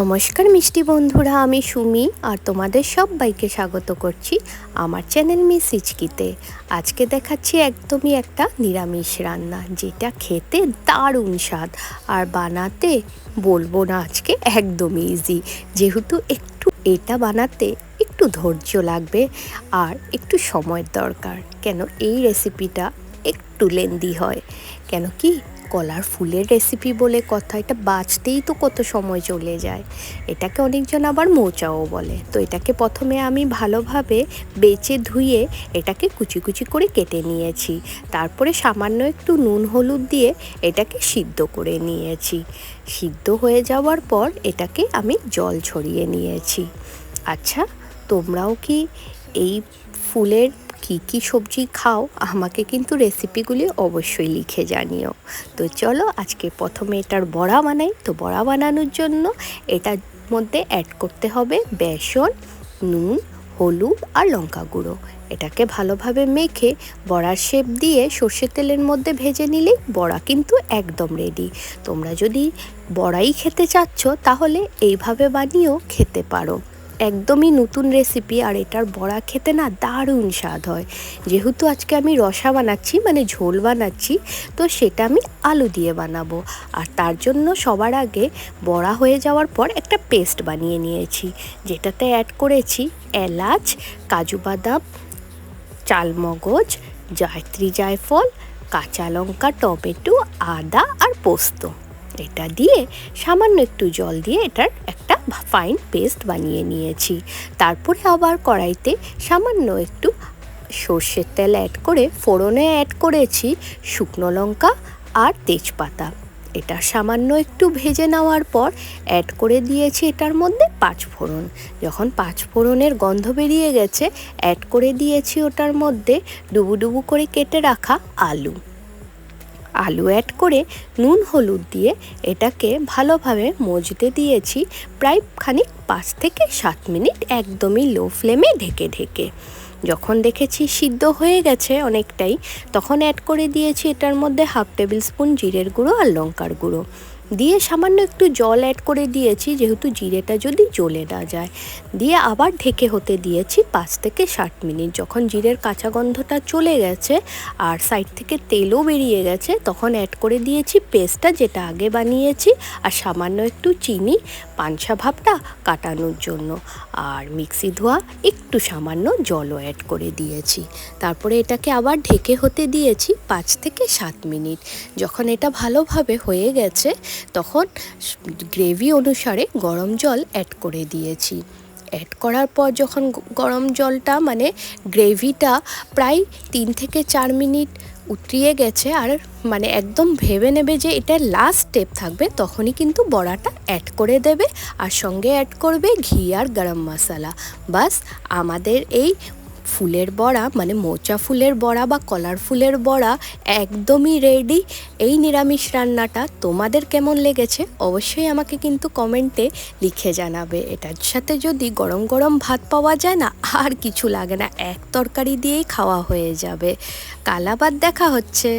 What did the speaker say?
নমস্কার মিষ্টি বন্ধুরা, আমি সুমি আর তোমাদের সবাইকে স্বাগত করছি আমার চ্যানেল মিস ইচকিতে। আজকে দেখাচ্ছি একদমই একটা নিরামিষ রান্না, যেটা খেতে দারুণ স্বাদ আর বানাতে বলব না আজকে একদমই ইজি যেহেতু একটু এটা বানাতে একটু ধৈর্য লাগবে আর একটু সময়ের দরকার, কেন এই রেসিপিটা একটু লেন্দি হয়? কেন কি কলার ফুলের রেসিপি বলে কথা, এটা বাঁচতেই তো কত সময় চলে যায়। এটাকে অনেকজন আবার মোচাও বলে। তো এটাকে প্রথমে আমি ভালোভাবে বেচে ধুয়ে এটাকে কুচি কুচি করে কেটে নিয়েছি। তারপরে সামান্য একটু নুন, হলুদ দিয়ে এটাকে সিদ্ধ করে নিয়েছি। সিদ্ধ হয়ে যাওয়ার পর এটাকে আমি জল ছড়িয়ে নিয়েছি। আচ্ছা তোমরাও কি এই ফুলের কি কি সবজি খাও, আমাকে কিন্তু রেসিপিগুলি অবশ্যই লিখে জানিও। তো চলো আজকে প্রথমে এটার বড়া বানাই। তো বড়া বানানোর জন্য এটার মধ্যে অ্যাড করতে হবে বেসন, নুন, হলুদ আর লঙ্কা গুঁড়ো। এটাকে ভালোভাবে মেখে বড়ার শেপ দিয়ে সর্ষের তেলের মধ্যে ভেজে নিলেই বড়া কিন্তু একদম রেডি তোমরা যদি বড়াই খেতে চাচ্ছ তাহলে এইভাবে বানিয়েও খেতে পারো। একদমই নতুন রেসিপি আর এটার বড়া খেতে না দারুণ স্বাদ হয়। যেহেতু আজকে আমি রসা বানাচ্ছি মানে ঝোল বানাচ্ছি, তো সেটা আমি আলু দিয়ে বানাবো। আর তার জন্য সবার আগে বড়া হয়ে যাওয়ার পর একটা পেস্ট বানিয়ে নিয়েছি, যেটাতে অ্যাড করেছি এলাচ, কাজু বাদাম, চালমগজ, জায়ত্রী জায়ফল, কাঁচা লঙ্কা, টমেটো, আদা আর পোস্ত। এটা দিয়ে সামান্য একটু জল দিয়ে এটার একটা ফাইন পেস্ট বানিয়ে নিয়েছি। তারপরে আবার কড়াইতে সামান্য একটু সর্ষের তেল অ্যাড করে, ফোড়নে অ্যাড করেছি শুকনো লঙ্কা আর তেজপাতা। এটা সামান্য একটু ভেজে নেওয়ার পর অ্যাড করে দিয়েছি এটার মধ্যে পাঁচ ফোড়ন। যখন পাঁচ ফোড়নের গন্ধ বেরিয়ে গেছে অ্যাড করে দিয়েছি ওটার মধ্যে ডুবু ডুবু করে কেটে রাখা আলু। আলু অ্যাড করে নুন, হলুদ দিয়ে এটাকে ভালোভাবে মজতে দিয়েছি প্রায় খানিক পাঁচ থেকে সাত মিনিট একদমই লো ফ্লেমে ঢেকে ঢেকে। যখন দেখেছি সিদ্ধ হয়ে গেছে অনেকটাই, তখন অ্যাড করে দিয়েছি এটার মধ্যে হাফ টেবিল স্পুন জিরের গুঁড়ো আর লঙ্কার গুঁড়ো। দিয়ে সামান্য একটু জল অ্যাড করে দিয়েছি, যেহেতু জিরেটা যদি জ্বলে না যায়। দিয়ে আবার ঢেকে হতে দিয়েছি পাঁচ থেকে ষাট মিনিট। যখন জিরের কাঁচা গন্ধটা চলে গেছে আর সাইড থেকে তেলও বেরিয়ে গেছে, তখন অ্যাড করে দিয়েছি পেস্টটা যেটা আগে বানিয়েছি আর সামান্য একটু চিনি, পানসা ভাবটা কাটানোর জন্য। আর মিক্সি ধোয়া একটু সামান্য জলও অ্যাড করে দিয়েছি। তারপরে এটাকে আবার ঢেকে হতে দিয়েছি পাঁচ থেকে সাত মিনিট। যখন এটা ভালোভাবে হয়ে গেছে তখন গ্রেভি অনুসারে গরম জল অ্যাড করে দিয়েছি। অ্যাড করার পর যখন গরম জলটা মানে গ্রেভিটা প্রায় তিন থেকে চার মিনিট উতরিয়ে গেছে আর মানে একদম ভেবে নেবে যে এটা লাস্ট স্টেপ থাকবে, তখনই কিন্তু বড়াটা অ্যাড করে দেবে আর সঙ্গে অ্যাড করবে ঘি আর গরম মশলা। বাস আমাদের এই ফুলের বড়া মানে মোচা ফুলের বড়া বা কলার ফুলের বড়া একদমই রেডি এই নিরামিষ রান্নাটা তোমাদের কেমন লেগেছে অবশ্যই আমাকে কিন্তু কমেন্টে লিখে জানাবে। এটার সাথে যদি গরম গরম ভাত পাওয়া যায় না, আর কিছু লাগে না, এক তরকারি দিয়েই খাওয়া হয়ে যাবে। কালাবাদ দেখা হচ্ছে।